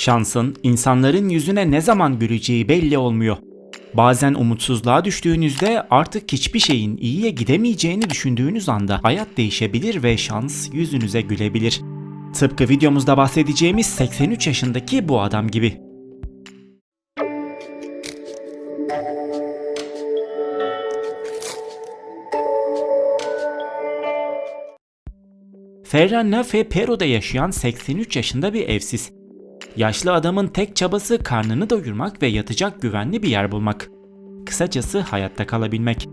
Şansın insanların yüzüne ne zaman güleceği belli olmuyor. Bazen umutsuzluğa düştüğünüzde artık hiçbir şeyin iyiye gidemeyeceğini düşündüğünüz anda hayat değişebilir ve şans yüzünüze gülebilir. Tıpkı videomuzda bahsedeceğimiz 83 yaşındaki bu adam gibi. Ferran Nafe Peru'da yaşayan 83 yaşında bir evsiz. Yaşlı adamın tek çabası karnını doyurmak ve yatacak güvenli bir yer bulmak. Kısacası hayatta kalabilmek.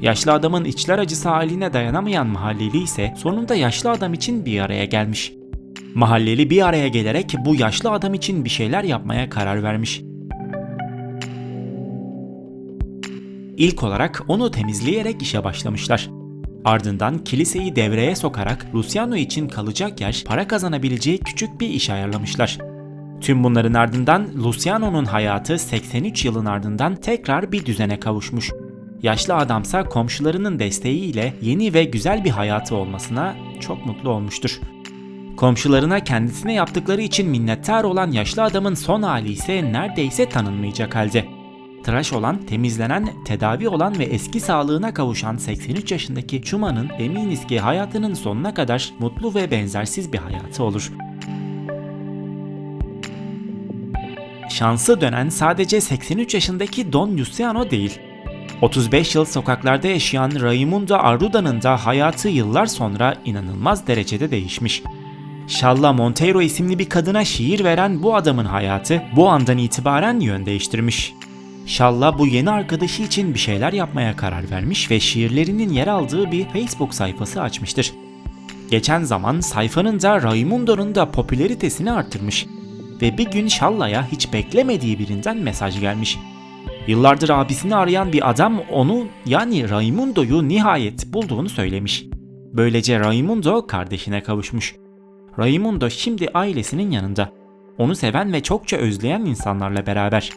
Yaşlı adamın içler acısı haline dayanamayan mahalleli ise sonunda yaşlı adam için bir araya gelmiş. Mahalleli bir araya gelerek bu yaşlı adam için bir şeyler yapmaya karar vermiş. İlk olarak onu temizleyerek işe başlamışlar. Ardından kiliseyi devreye sokarak Luciano için kalacak yer, para kazanabileceği küçük bir iş ayarlamışlar. Tüm bunların ardından Luciano'nun hayatı 83 yılın ardından tekrar bir düzene kavuşmuş. Yaşlı adamsa komşularının desteğiyle yeni ve güzel bir hayatı olmasına çok mutlu olmuştur. Komşularına kendisine yaptıkları için minnettar olan yaşlı adamın son hali ise neredeyse tanınmayacak halde. Tıraş olan, temizlenen, tedavi olan ve eski sağlığına kavuşan 83 yaşındaki Chuma'nın eminiz ki hayatının sonuna kadar mutlu ve benzersiz bir hayatı olur. Şansı dönen sadece 83 yaşındaki Don Luciano değil. 35 yıl sokaklarda yaşayan Raimundo Arruda'nın da hayatı yıllar sonra inanılmaz derecede değişmiş. Şalla Monteiro isimli bir kadına şiir veren bu adamın hayatı bu andan itibaren yön değiştirmiş. Şalla bu yeni arkadaşı için bir şeyler yapmaya karar vermiş ve şiirlerinin yer aldığı bir Facebook sayfası açmıştır. Geçen zaman sayfanın da Raimundo'nun da popülaritesini arttırmış ve bir gün Şalla'ya hiç beklemediği birinden mesaj gelmiş. Yıllardır abisini arayan bir adam onu yani Raimundo'yu nihayet bulduğunu söylemiş. Böylece Raimundo kardeşine kavuşmuş. Raimundo şimdi ailesinin yanında. Onu seven ve çokça özleyen insanlarla beraber.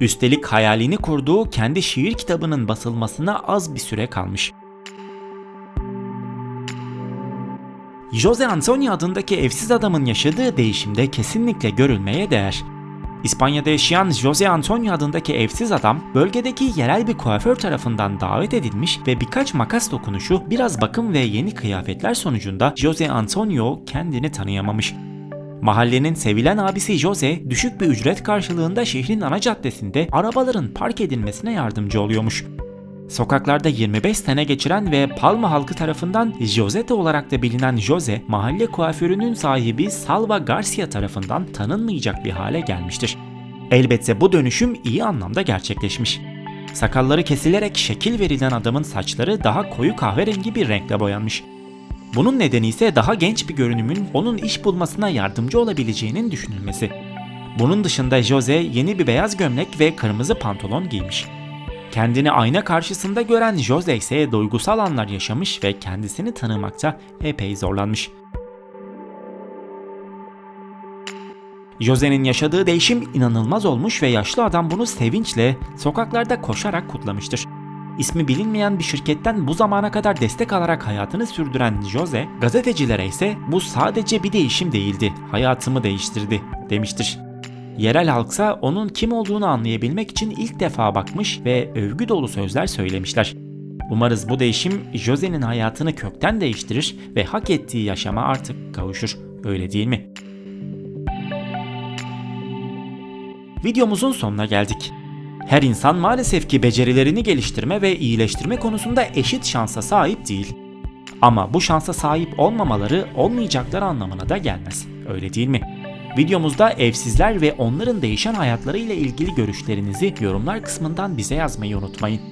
Üstelik hayalini kurduğu kendi şiir kitabının basılmasına az bir süre kalmış. Jose Antonio adındaki evsiz adamın yaşadığı değişimde kesinlikle görülmeye değer. İspanya'da yaşayan Jose Antonio adındaki evsiz adam bölgedeki yerel bir kuaför tarafından davet edilmiş ve birkaç makas dokunuşu, biraz bakım ve yeni kıyafetler sonucunda Jose Antonio kendini tanıyamamış. Mahallenin sevilen abisi Jose düşük bir ücret karşılığında şehrin ana caddesinde arabaların park edilmesine yardımcı oluyormuş. Sokaklarda 25 sene geçiren ve Palma halkı tarafından Josete olarak da bilinen Jose, mahalle kuaförünün sahibi Salva Garcia tarafından tanınmayacak bir hale gelmiştir. Elbette bu dönüşüm iyi anlamda gerçekleşmiş. Sakalları kesilerek şekil verilen adamın saçları daha koyu kahverengi bir renkle boyanmış. Bunun nedeni ise daha genç bir görünümün onun iş bulmasına yardımcı olabileceğinin düşünülmesi. Bunun dışında Jose yeni bir beyaz gömlek ve kırmızı pantolon giymiş. Kendini ayna karşısında gören Jose ise duygusal anlar yaşamış ve kendisini tanımakta epey zorlanmış. Jose'nin yaşadığı değişim inanılmaz olmuş ve yaşlı adam bunu sevinçle sokaklarda koşarak kutlamıştır. İsmi bilinmeyen bir şirketten bu zamana kadar destek alarak hayatını sürdüren Jose, gazetecilere ise bu sadece bir değişim değildi, hayatımı değiştirdi demiştir. Yerel halksa onun kim olduğunu anlayabilmek için ilk defa bakmış ve övgü dolu sözler söylemişler. Umarız bu değişim Jose'nin hayatını kökten değiştirir ve hak ettiği yaşama artık kavuşur. Öyle değil mi? Videomuzun sonuna geldik. Her insan maalesef ki becerilerini geliştirme ve iyileştirme konusunda eşit şansa sahip değil. Ama bu şansa sahip olmamaları olmayacakları anlamına da gelmez. Öyle değil mi? Videomuzda evsizler ve onların değişen hayatları ile ilgili görüşlerinizi yorumlar kısmından bize yazmayı unutmayın.